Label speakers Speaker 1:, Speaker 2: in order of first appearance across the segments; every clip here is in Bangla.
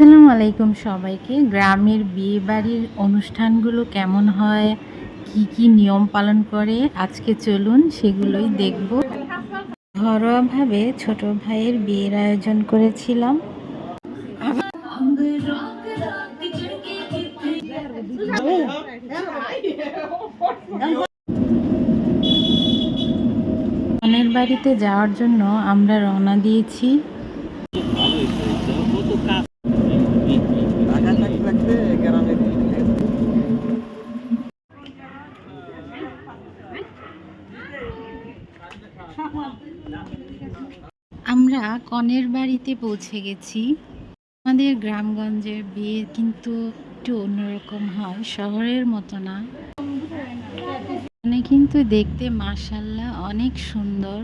Speaker 1: আসসালামু আলাইকুম সবাইকে। গ্রামের বিয়ে বাড়ির অনুষ্ঠানগুলো কেমন হয়? কি কি নিয়ম পালন করে? আজকে চলুন সেগুলোই দেখব। ঘরোয়াভাবে ছোট ভাইয়ের বিয়ের আয়োজন করেছিলাম। বাড়িতে যাওয়ার জন্য আমরা রওনা দিয়েছি। আমরা কনের বাড়িতে পৌঁছে গেছি। আমাদের গ্রামগঞ্জের বিয়ে কিন্তু একটু অন্যরকম হয়, শহরের মতো না। এখানে কিন্তু দেখতে মাসাল্লাহ অনেক সুন্দর।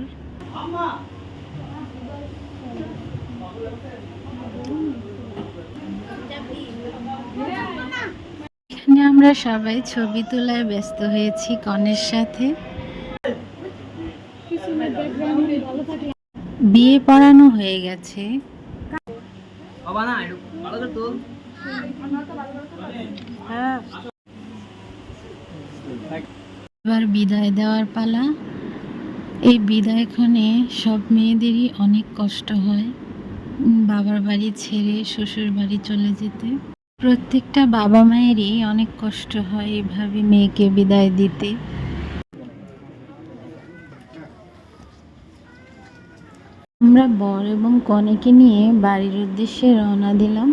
Speaker 1: এখানে আমরা সবাই ছবি তোলায় ব্যস্ত হয়েছি কনের সাথে। বিয়ে পড়ানো হয়ে গেছে।
Speaker 2: তোল।
Speaker 1: এবার বিদায় দেওয়ার পালা। এই বিদায়ক্ষণে সব মেয়েদেরই অনেক কষ্ট হয় বাবার বাড়ি ছেড়ে শ্বশুর বাড়ি চলে যেতে। প্রত্যেকটা বাবা মায়েরই অনেক কষ্ট হয় এভাবে মেয়েকে বিদায় দিতে। আমরা বর এবং কনেকে নিয়ে বাড়ির উদ্দেশ্যে রওনা দিলাম।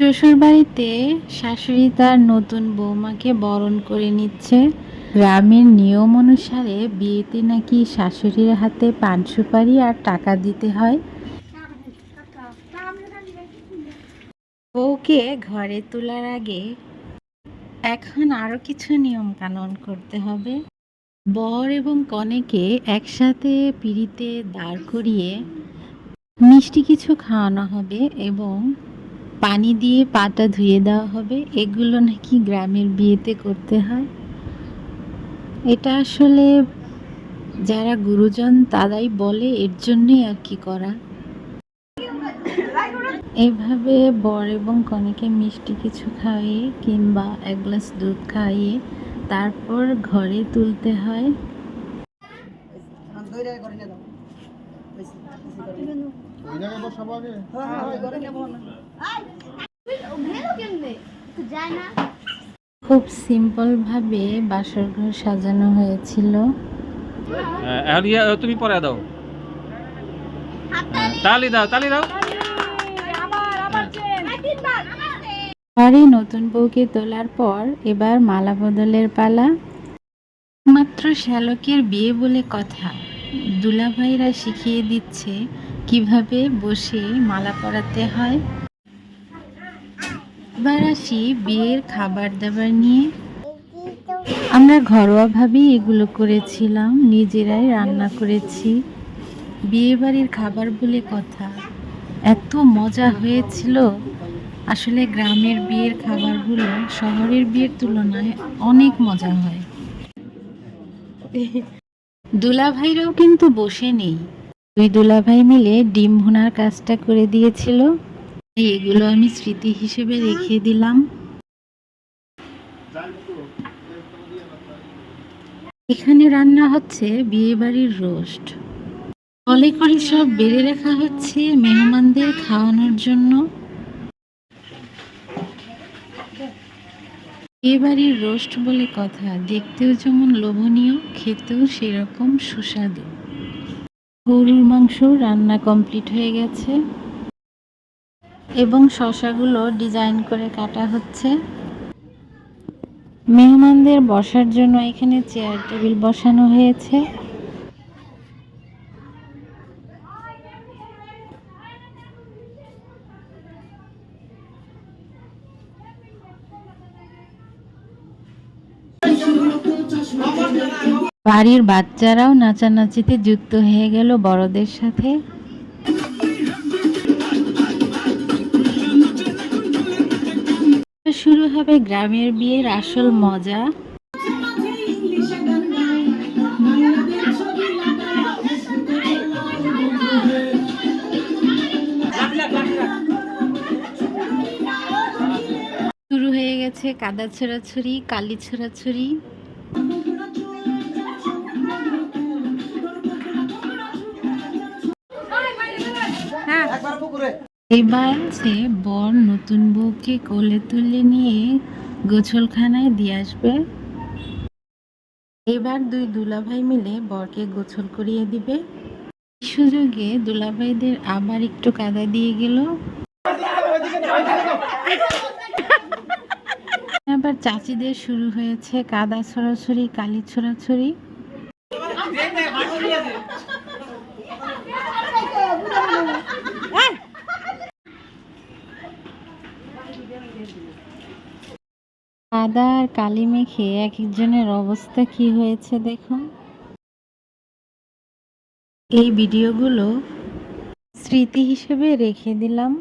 Speaker 1: শ্বশুর বাড়িতে শাশুড়ি তার নতুন বৌমাকে বরণ করে নিচ্ছে। গ্রামের নিয়ম অনুসারে বিয়েতে নাকি শাশুড়ির হাতে পান সুপারি আর টাকা দিতে হয়। বউকে ঘরে তোলার আগে এখন আরও কিছু নিয়ম কানুন করতে হবে। বর এবং কনেকে একসাথে পিড়িতে দাঁড় করিয়ে মিষ্টি কিছু খাওয়ানো হবে এবং পানি দিয়ে পাটা ধুয়ে দেওয়া হবে। এগুলো নাকি গ্রামের বিয়েতে করতে হয়। এটা আসলে যারা গুরুজন তারাই বলে, এর জন্যই আর কি করা। এভাবে বর এবং কনেকে মিষ্টি কিছু খাইয়ে কিংবা এক গ্লাস দুধ খাইয়ে তারপর ঘরে তুলতে হয়।
Speaker 2: হ্যাঁ হ্যাঁ
Speaker 1: খুব সিম্পলভাবে বাসর ঘর সাজানো হয়েছিল।
Speaker 3: এখন তুমি পরে দাও। তালি দাও তালি দাও।
Speaker 1: বাড়ি নতুন বউকে তোলার পর এবার মালা বদলের পালা। মাত্র শ্যালকের বিয়ে বলে কথা। দুলাভাইরা শিখিয়ে দিচ্ছে কীভাবে বসে মালা পরাতে হয়। এবার আসি বিয়ের খাবার দাবার নিয়ে। আমরা ঘরোয়াভাবেই এগুলো করেছিলাম, নিজেরাই রান্না করেছি। বিয়ে বাড়ির খাবার বলে কথা। এত মজা হয়েছিল। আসলে গ্রামের বিয়ের খাবারগুলো শহরের বিয়ের তুলনায় অনেক মজা হয়। দুলাভাইরাও কিন্তু বসে নেই। দুই দুলাভাই মিলে ডিম ভুনার কাজটা করে দিয়েছিল। এগুলো আমি স্মৃতি হিসেবে রেখে দিলাম। এখানে রান্না হচ্ছে বিয়ে বাড়ির রোস্ট। কলে করে সব বেড়ে রাখা হচ্ছে মেহমানদের খাওয়ানোর জন্য। বিয়ে বাড়ির রোস্ট বলে কথা, দেখতেও যেমন লোভনীয়, খেতেও সেরকম সুস্বাদু। গরুর মাংস রান্না কমপ্লিট হয়ে গেছে এবং শশাগুলো ডিজাইন করে কাটা হচ্ছে। মেহমানদের বসার জন্য এখানে চেয়ার টেবিল বসানো হয়েছে। বাড়ির বাচ্চারাও নাচানাচিতে যুক্ত হয়ে গেল বড়দের সাথে। শুরু হবে গ্রামের বিয়ের আসল মজা। শুরু হয়ে গেছে কাদা ছোড়াছুরি কালি ছোড়াছুরি এবার সে বর নতুন বউকে কোলে তুলে নিয়ে গোছলখানায় দিয়ে আসবে, এবার দুই দুলাভাই মিলে বরকে গোছল করিয়ে দিবে। সুযোগে দুলাভাইদের আবার একটু কাদা দিয়ে গেল। আবার চাচিদের শুরু হয়েছে কাদা ছড়াছড়ি, কালি ছড়াছড়ি। কাদা আর কালি মেখে এক একজনের অবস্থা কি হয়েছে দেখুন। এই ভিডিওগুলো স্মৃতি হিসেবে রেখে দিলাম।